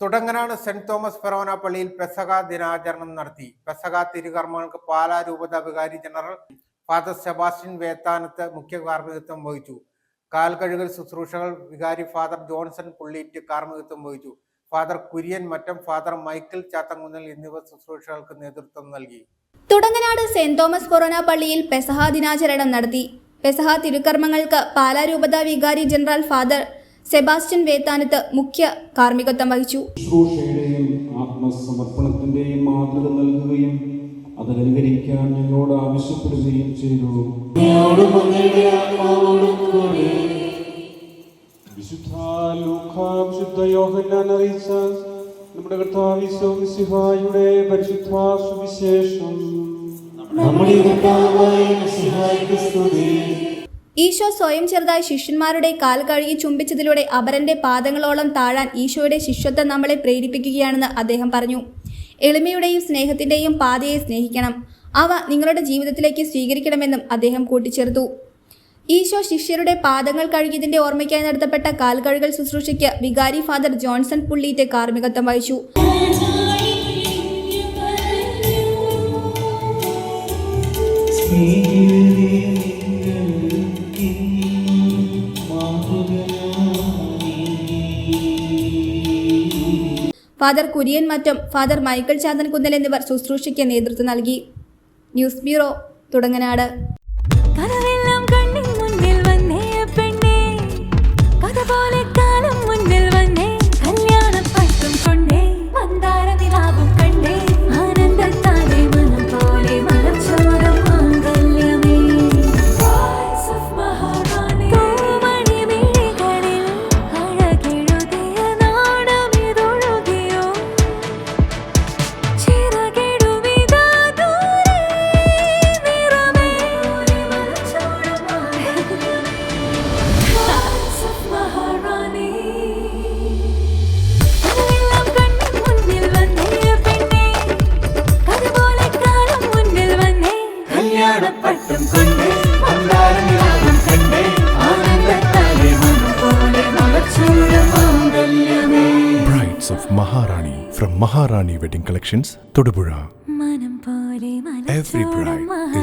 Thudanganad saint Thomas Forane പള്ളിയിൽ പെസക ദിനാചരണം നടത്തി. പെസക തിരുകർമ്മങ്ങൾക്ക് പാലാ രൂപത വികാരി ജനറൽ ഫാദർ സെബാസ്റ്റ്യൻ വേത്താനത്ത് മുഖ്യ കാർമ്മികത്വം വഹിച്ചു. കാൽ കഴുകൽ ശുശ്രൂഷകൾ വികാരി ഫാദർ ജോൺസൺ പുള്ളീറ്റ് കാർമ്മികത്വം വഹിച്ചു. Father Kurian Mattam father Michael Chathankunnel എന്നിവർ ശുശ്രൂഷകൾക്ക് നേതൃത്വം നൽകി. തുടങ്ങനാട് സെന്റ് തോമസ് ഫൊറോന പള്ളിയിൽ പെസഹ ദിനാചരണം നടത്തി. പെസഹ തിരുക്കർമ്മങ്ങൾക്ക് പാലാ രൂപത വികാരി ജനറൽ ഫാദർ സെബാസ്റ്റ്യൻ വേത്താനത്ത് മുഖ്യ കാർമ്മികത്വം വഹിച്ചു. ശുശ്രൂഷയുടെയും ആത്മസമർപ്പണത്തിന്റെയും മാതൃക നൽകുകയും അത് അനുകരിക്കാൻ ഞങ്ങളോട് ആവശ്യപ്പെടുകയും ചെയ്തു. വിശുദ്ധ ലൂക്ക വിശുദ്ധ യോഹന്നാൻ അറിയിച്ച നമ്മുടെ കർത്താവ് ഈശോ മിശിഹായുടെ പരിശുദ്ധ സുവിശേഷം നമ്മുടെ കർത്താവായ മിശിഹായ്ക്ക് സ്തുതി. ഈശോ സ്വയം ചെറുതായി ശിഷ്യന്മാരുടെ കാൽ കഴുകി ചുംബിച്ചതിലൂടെ അപരന്റെ പാദങ്ങളോളം താഴാൻ ഈശോയുടെ ശിഷ്യത്വം നമ്മളെ പ്രേരിപ്പിക്കുകയാണെന്ന് അദ്ദേഹം പറഞ്ഞു. എളിമയുടെയും സ്നേഹത്തിന്റെയും പാതയെ സ്നേഹിക്കണം. അവ നിങ്ങളുടെ ജീവിതത്തിലേക്ക് സ്വീകരിക്കണമെന്നും അദ്ദേഹം കൂട്ടിച്ചേർത്തു. ഈശോ ശിഷ്യരുടെ പാദങ്ങൾ കഴുകിയതിന്റെ ഓർമ്മയ്ക്കായി നടത്തപ്പെട്ട കാൽ കഴുകൽ ശുശ്രൂഷയ്ക്ക് വികാരി ഫാദർ ജോൺസൺ പുള്ളീറ്റ് കാർമ്മികത്വം വഹിച്ചു. ഫാദർ കുര്യൻ മറ്റും ഫാദർ മൈക്കിൾ ചാന്തൻകുന്നൽ എന്നിവർ ശുശ്രൂഷയ്ക്ക് നേതൃത്വം നൽകി. News bureau Thudanganad. കല്യാണപ്പട്ടും കൊണ്ടേ മന്ദാരനിലാവും കണ്ടേ ആനന്ദത്താലെ മനം പോലെ മലച്ചൂരം മാംഗല്യമേ Brides of Maharani from Maharani Wedding Collections, Todupuzha. മനം പോലെ Every മലച്ചൂരം bride is